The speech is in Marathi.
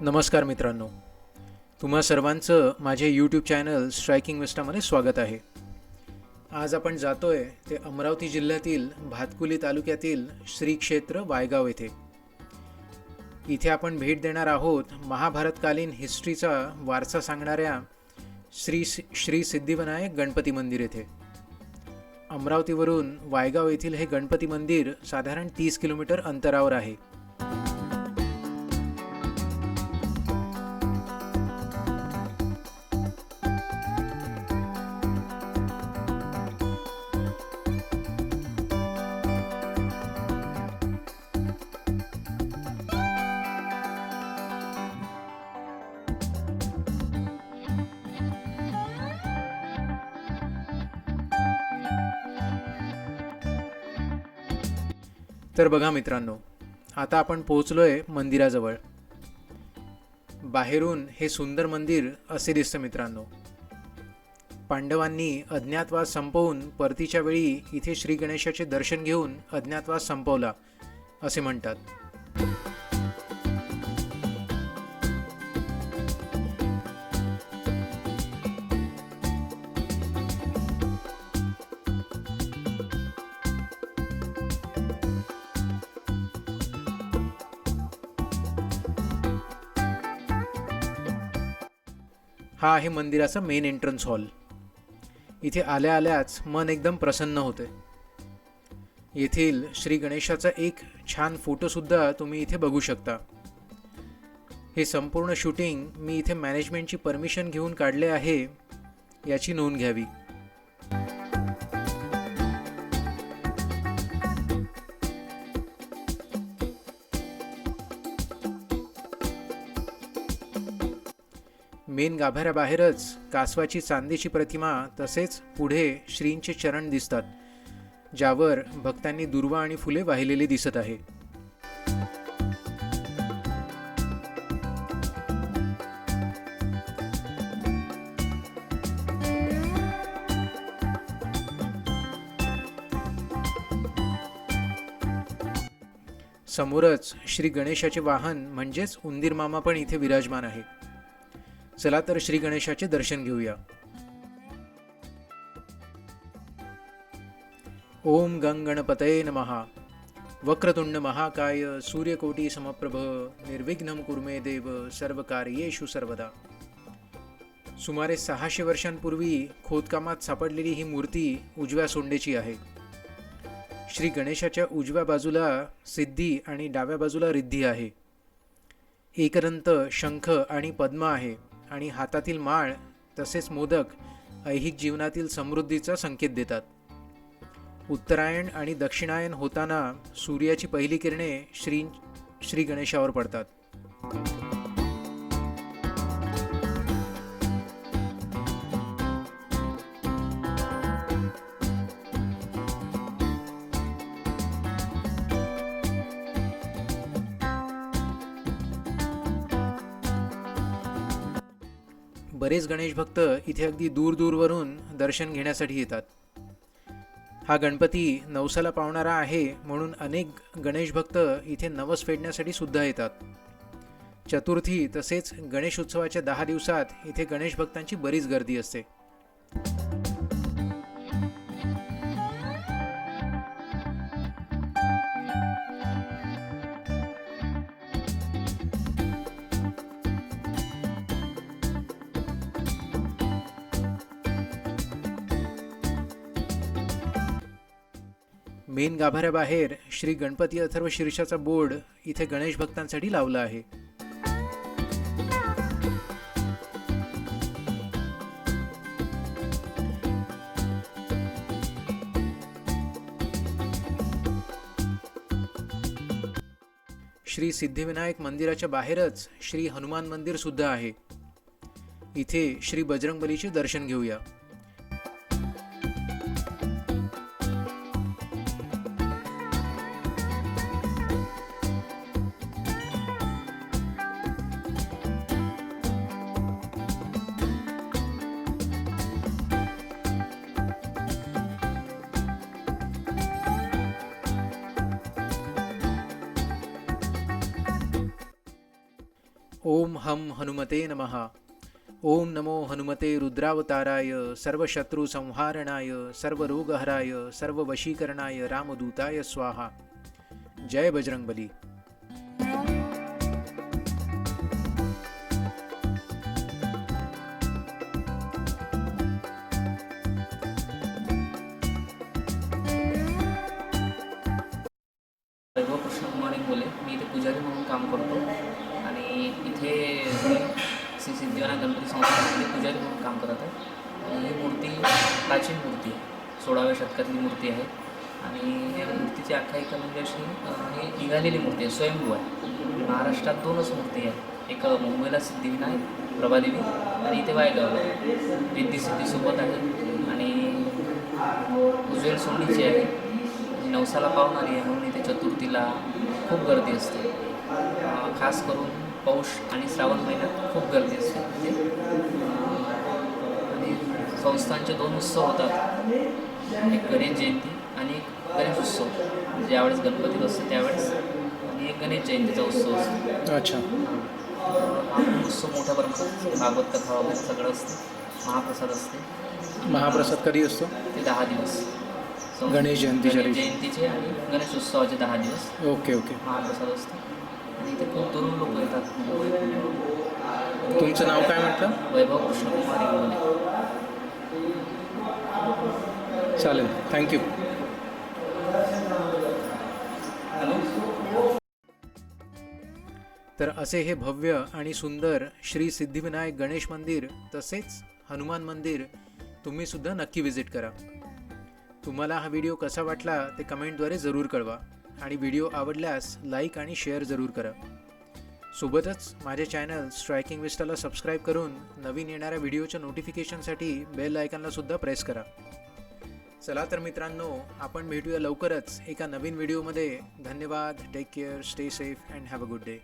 नमस्कार मित्रांनो. तुम्हा सर्वांचं माझे यूट्यूब चॅनल स्ट्रायकिंग विस्टामध्ये स्वागत आहे. आज आपण जातो आहे ते अमरावती जिल्ह्यातील भातकुली तालुक्यातील श्री क्षेत्र वायगाव येथे. इथे आपण भेट देणार आहोत महाभारतकालीन हिस्ट्रीचा वारसा सांगणाऱ्या श्री श्री सिद्धिविनायक गणपती मंदिर येथे. अमरावतीवरून वायगाव येथील हे गणपती मंदिर साधारण तीस किलोमीटर अंतरावर आहे. तर बघा मित्रांनो आता आपण पोहोचलोय मंदिराजवळ. बाहेरून हे सुंदर मंदिर असे दिसतं मित्रांनो. पांडवांनी अज्ञातवास संपवून परतीच्या वेळी इथे श्री गणेशाचे दर्शन घेऊन अज्ञातवास संपवला असे म्हणतात. हा आहे मंदिराचा मेन एंट्रन्स हॉल इथे आल्या आल्याच मन एकदम प्रसन्न होते. येथील श्री गणेशाचा एक छान फोटोसुद्धा तुम्ही इथे बघू शकता. हे संपूर्ण शूटिंग मी इथे मॅनेजमेंटची परमिशन घेऊन काढले आहे याची नोंद घ्यावी. मेन गाभाऱ्याबाहेरच कासवाची चांदीची प्रतिमा तसेच पुढे श्रींचे चरण दिसतात ज्यावर भक्तांनी दुर्वा आणि फुले वाहिलेली दिसत आहे. समोरच श्री गणेशाचे वाहन म्हणजेच उंदीर मामा पण इथे विराजमान आहे. चला तर श्री गणेशाचे दर्शन घेऊया. ओम गंग गणपतये नमहा वक्रतुंड महाकाय सूर्यकोटी समप्रभ निर्विघ्न कुर्मे देव सर्व कार्येषु सर्वदा. सुमारे सहाशे वर्षांपूर्वी खोदकामात सापडलेली ही मूर्ती उजव्या सोंडेची आहे. श्री गणेशाच्या उजव्या बाजूला सिद्धी आणि डाव्या बाजूला रिद्धी आहे. एकरंत शंख आणि पद्म आहे. आणि हातातील माळ तसेच मोदक ऐहिक जीवनातील समृद्धीचा संकेत देतात. उत्तरायण आणि दक्षिणायन होताना सूर्याची पहिली किरणे श्री श्री गणेशावर पडतात. बरेच गणेश भक्त इथे अगदी दूर दूरवरून दर्शन घेण्यासाठी येतात. हा गणपती नवसाला पावणारा आहे म्हणून अनेक गणेश भक्त इथे नवस फेडण्यासाठी सुद्धा येतात. चतुर्थी तसेच गणेश उत्सवाच्या दहा दिवसात इथे गणेश भक्तांची बरीच गर्दी असते. मेन गाभाऱ्याबाहेर श्री गणपती अथर्व शीर्षाचा बोर्ड इथे गणेश भक्तांसाठी लावला आहे. श्री सिद्धिविनायक मंदिराच्या बाहेरच श्री हनुमान मंदिर सुद्धा आहे. इथे श्री बजरंगबलीचे दर्शन घेऊया. ओम हम हनुमते नमः। ओम नमो हनुमते रुद्रावताराय सर्वशत्रुसंहारणाय सर्वरोगहराय सर्ववशीकरणाय रामदूताय स्वाहा। जय बजरंगबली। वैभव कृष्णकुमार बोले मी इथे पुजारी म्हणून काम करतो. आणि इथे श्री सिद्धिवाना गणपती संस्थेमध्ये पुजारी म्हणून काम करत आहे. आणि ही मूर्ती प्राचीन मूर्ती आहे. सोळाव्या शतकातली मूर्ती आहे. आणि या मूर्तीची आख्यायिका म्हणजे अशी ही निघालेली मूर्ती आहे. स्वयंभू आहे. महाराष्ट्रात दोनच मूर्ती आहे एक मुंबईला सिद्धिविनायक प्रभादेवी आणि इथे वायगावला रिद्धी सिद्धीसोबत आहे. आणि उज्ज्वल सोंडीची आहे. नवसाला पावणारी आहे म्हणून इथे चतुर्थीला खूप गर्दी असते. खास करून पौष आणि श्रावण महिन्यात खूप गर्दी असते. अं, आणि संस्थांचे दोन उत्सव होतात. एक गणेश जयंती आणि एक गणेश उत्सव. ज्यावेळेस गणपती बसते त्यावेळेस. आणि एक गणेश जयंतीचा उत्सव असतो. अच्छा. उत्सव मोठ्या प्रमाणात भागवत कथा वगैरे सगळं असते. महाप्रसाद असते. महाप्रसाद कधी असतो? ते दहा दिवस. गणेश जयंतीच्या गणेश दिवशी. जयंतीचे आणि गणेश उत्सवाचे दहा दिवस. Okay okay. महाप्रसाद असतो आणि इथे खूप तरुण लोक येतात. तुमचं नाव काय म्हटलं? वैभव कृष्णकुमार इंगोले चालेल थँक्यू तर असे हे भव्य आणि सुंदर श्री सिद्धिविनायक गणेश मंदिर तसेच हनुमान मंदिर तुम्ही सुद्धा नक्की विजिट करा. तुम्हाला हा व्हिडिओ कसा वाटला ते कमेंटद्वारे जरूर कळवा आणि व्हिडिओ आवडल्यास लाईक आणि शेअर जरूर करा. सोबतच माझे चॅनल स्ट्रायकिंग विस्टाला सबस्क्राईब करून नवीन येणाऱ्या व्हिडिओच्या नोटिफिकेशनसाठी बेल आयकनला सुद्धा प्रेस करा. चला तर मित्रांनो आपण भेटूया लवकरच एका नवीन व्हिडिओमध्ये. धन्यवाद take care stay safe and have a good day